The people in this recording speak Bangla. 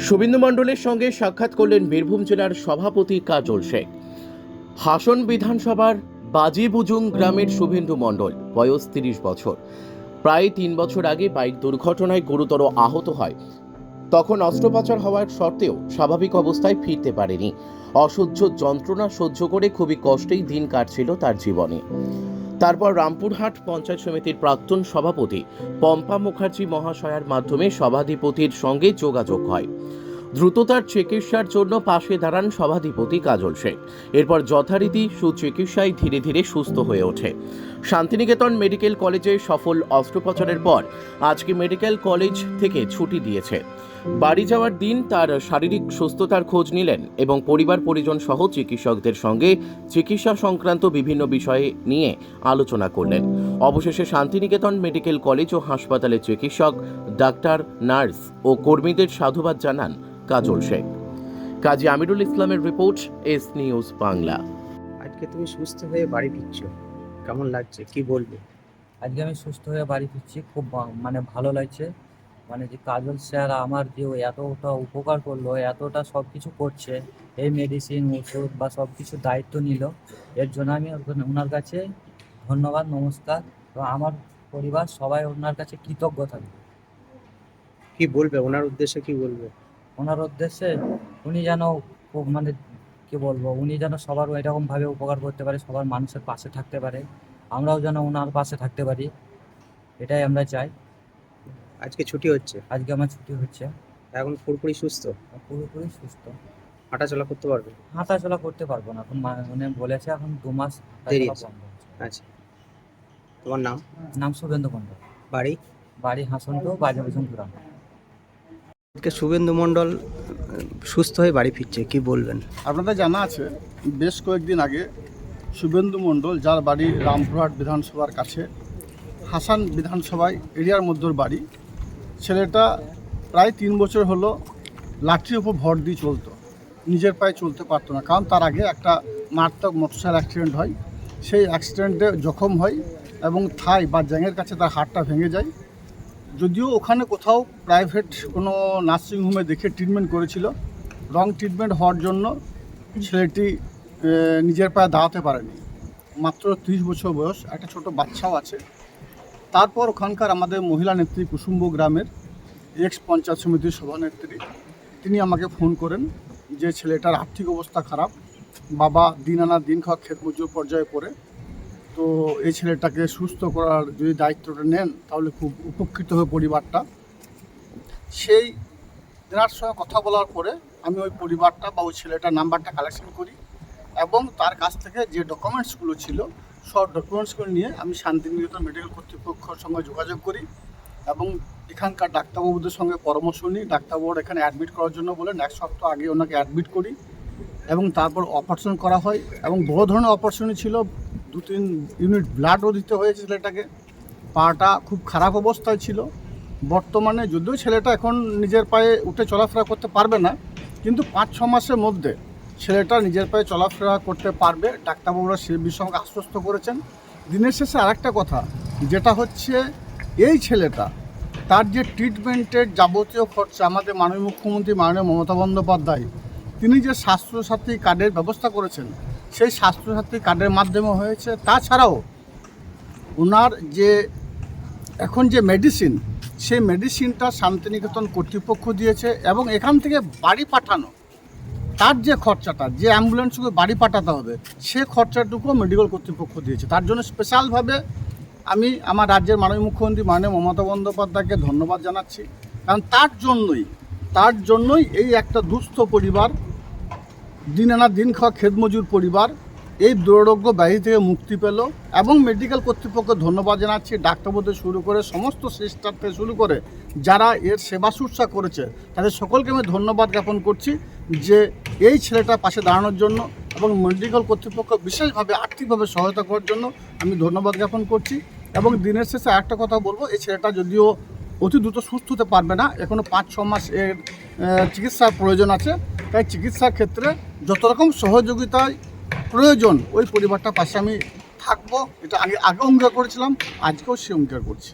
শুভেন্দু মণ্ডলের সঙ্গে সাক্ষাৎ করলেন বীরভূম জেলার সভাপতি কাজল শেখ। হাসন বিধানসভার বাজিবুজুং গ্রামের শুভেন্দু মণ্ডল, বয়স তিরিশ বছর। প্রায় তিন বছর আগে বাইক দুর্ঘটনায় গুরুতর আহত হয়। তখন অস্ত্রোপচার হওয়ার সত্ত্বেও স্বাভাবিক অবস্থায় ফিরতে পারেনি। অসহ্য যন্ত্রণা সহ্য করে খুবই কষ্টেই দিন কাটছিল তার জীবনে। তারপর রামপুরহাট পঞ্চায়েত সমিতির প্রাক্তন সভাপতি পম্পা মুখার্জি মহাশয়ার মাধ্যমে সভাধিপতির সঙ্গে যোগাযোগ হয়। দ্রুততার চিকিৎসার জন্য পাশে দাঁড়ান সভাধিপতি কাজল শেখ এরপর যথারীতি সুচিকিৎসায় ধীরে ধীরে সুস্থ হয়ে ওঠে। শান্তিনিকেতন মেডিকেল কলেজে সফল অস্ত্রোপচারের পর আজকে মেডিকেল কলেজ থেকে ছুটি দিয়েছে। বাড়ি যাওয়ার দিন তার শারীরিক সুস্থতার খোঁজ নিলেন এবং পরিবার পরিজন সহ চিকিৎসকদের সঙ্গে চিকিৎসা সংক্রান্ত বিভিন্ন বিষয়ে নিয়ে আলোচনা করলেন। অবশেষে শান্তিনিকেতন মেডিকেল কলেজ ও হাসপাতালের চিকিৎসক ডাক্তার নার্স ও কর্মীদের সাধুবাদ জানান কাজল শেখ। কাজী আমিরুল ইসলামের রিপোর্ট এস নিউজ বাংলা। আজকে তুমি সুস্থ হয়ে বাড়ি ফিরছো। কেমন লাগছে? কি বলবে? আজকে আমি সুস্থ হয়ে বাড়ি ফিরছি। খুব মানে ভালো লাগছে। মানে যে কাজল স্যার আমার যে ও এতটা উপকার করল এতটা সব কিছু করছে এই মেডিসিন ওষুধ বা সব কিছু দায়িত্ব নিল এর জন্য আমি ওনার কাছে ধন্যবাদ নমস্কার। তো আমার পরিবার সবাই ওনার কাছে কৃতজ্ঞ থাকবে। কি বলবে? ওনার উদ্দেশ্যে কি বলবে? ওনার উদ্দেশ্যে উনি যেন মানে কি বলব উনি যেন সবার এরকম ভাবে উপকার করতে পারে সবার মানুষের পাশে থাকতে পারে আমরাও যেন ওনার পাশে থাকতে পারি এটাই আমরা চাই। আজকে ছুটি হচ্ছে? আজকে আমার ছুটি হচ্ছে। এখন পুরোপুরি সুস্থ? পুরোপুরি সুস্থ। হাঁটাচলা করতে পারবে? হাঁটাচলা করতে পারব না। এখন মা- মানে বলেছে এখন দু মাস দেরি। আচ্ছা। তোমার নাম? নাম শুভেন্দু মণ্ডল। বাড়ি? বাড়ি হাসনটু বাজে বিজন আজকে শুভেন্দু মণ্ডল সুস্থ হয়ে বাড়ি ফিরছে কি বলবেন? আপনাদের জানা আছে বেশ কয়েকদিন আগে শুভেন্দু মণ্ডল যার বাড়ি রামপুরহাট বিধানসভার কাছে হাসান বিধানসভায় এরিয়ার মধ্যর বাড়ি ছেলেটা প্রায় তিন বছর হলো লাঠির ওপর ভর দিয়ে চলতো। নিজের পায়ে চলতে পারতো না, কারণ তার আগে একটা মারাত্মক মোটরসাইকেল অ্যাক্সিডেন্ট হয়। সেই অ্যাক্সিডেন্টে জখম হয় এবং থাই বা জ্যাঙের কাছে তার হাড়টা ভেঙে যায়। যদিও ওখানে কোথাও প্রাইভেট কোনো নার্সিংহোমে দেখে ট্রিটমেন্ট করেছিল। রং ট্রিটমেন্ট হওয়ার জন্য ছেলেটি নিজের পায়ে দাঁড়াতে পারেনি। মাত্র ত্রিশ বছর বয়স, একটা ছোট বাচ্চাও আছে। তারপর ওখানকার আমাদের মহিলা নেত্রী কুসুম্ব গ্রামের এক্স পঞ্চায়েত সমিতির সভানেত্রী তিনি আমাকে ফোন করেন যে ছেলেটার আর্থিক অবস্থা খারাপ, বাবা দিন আনা দিন খাওয়া ক্ষেত মজুর পর্যায়ে পড়ে, তো এই ছেলেটাকে সুস্থ করার যদি দায়িত্বটা নেন, তাহলে খুব উপকৃত হয়ে পরিবারটা। সেই তেনার সঙ্গে কথা বলার পরে আমি ওই পরিবারটা বা ওই ছেলেটার নাম্বারটা কালেকশন করি এবং তার কাছ থেকে যে ডকুমেন্টসগুলো ছিল সব ডকুমেন্টসগুলো নিয়ে আমি শান্তিনিকেতন মেডিকেল কর্তৃপক্ষের সঙ্গে যোগাযোগ করি এবং এখানকার ডাক্তারবাবুদের সঙ্গে পরামর্শ নিই। ডাক্তারবাবুর এখানে অ্যাডমিট করার জন্য বলেন এক সপ্তাহ আগে ওনাকে অ্যাডমিট করি এবং তারপর অপারেশন করা হয় এবং বড় ধরনের অপারেশনই ছিল। দু তিন ইউনিট ব্লাডও দিতে হয়েছে ছেলেটাকে। পাটা খুব খারাপ অবস্থায় ছিল। বর্তমানে যদিও ছেলেটা এখন নিজের পায়ে উঠে চলাফেরা করতে পারবে না, কিন্তু পাঁচ ছ মাসের মধ্যে ছেলেটা নিজের পায়ে চলাফেরা করতে পারবে। ডাক্তারবাবুরা সে বিষয়ে আমাকে আশ্বস্ত করেছেন। দিনের শেষে আরেকটা কথা, যেটা হচ্ছে এই ছেলেটা, তার যে ট্রিটমেন্টের যাবতীয় খরচা আমাদের মাননীয় মুখ্যমন্ত্রী, মাননীয় মমতা বন্দ্যোপাধ্যায়, তিনি যে স্বাস্থ্যসাথী কার্ডের ব্যবস্থা করেছেন, সেই স্বাস্থ্যসাথী কার্ডের মাধ্যমে হয়েছে। তাছাড়াও, ওনার যে এখন যে মেডিসিন সেই মেডিসিনটা শান্তিনিকেতন কর্তৃপক্ষ দিয়েছে এবং এখান থেকে বাড়ি পাঠানো। তার যে খরচাটা, যে অ্যাম্বুলেন্সকে বাড়ি পাঠাতে হবে, সে খরচাটুকুও মেডিকেল কর্তৃপক্ষ দিয়েছে। তার জন্য স্পেশালভাবে আমি আমার রাজ্যের মাননীয় মুখ্যমন্ত্রী মাননীয় মমতা বন্দ্যোপাধ্যায়কে ধন্যবাদ জানাচ্ছি। কারণ তার জন্যই তার জন্যই এই একটা দুস্থ পরিবার, দিন আনা দিন খাওয়া খেদমজুর পরিবার, এই দুরারোগ্য ব্যাধি থেকে মুক্তি পেল এবং মেডিকেল কর্তৃপক্ষকে ধন্যবাদ জানাচ্ছি ডাক্তারবাবুদের শুরু করে সমস্ত সিস্টার থেকে শুরু করে যারা এর সেবা শুশ্রূষা করেছে, তাদের সকলকে আমি ধন্যবাদ জ্ঞাপন করছি যে এই ছেলেটার পাশে দাঁড়ানোর জন্য এবং মেডিকেল কর্তৃপক্ষ বিশেষভাবে আর্থিকভাবে সহায়তা করার জন্য আমি ধন্যবাদ জ্ঞাপন করছি। এবং দিনের শেষে একটা কথা বলব, এই ছেলেটা যদিও অতি দ্রুত সুস্থ হতে পারবে না এখনও পাঁচ, ছ মাস এর চিকিৎসার প্রয়োজন আছে। তাই চিকিৎসার ক্ষেত্রে যত রকম সহযোগিতায় প্রয়োজন, ওই পরিবারটার পাশে আমি থাকব। এটা আগে আগে অঙ্গীকার করেছিলাম, আজকেও সে অঙ্গীকার করছি।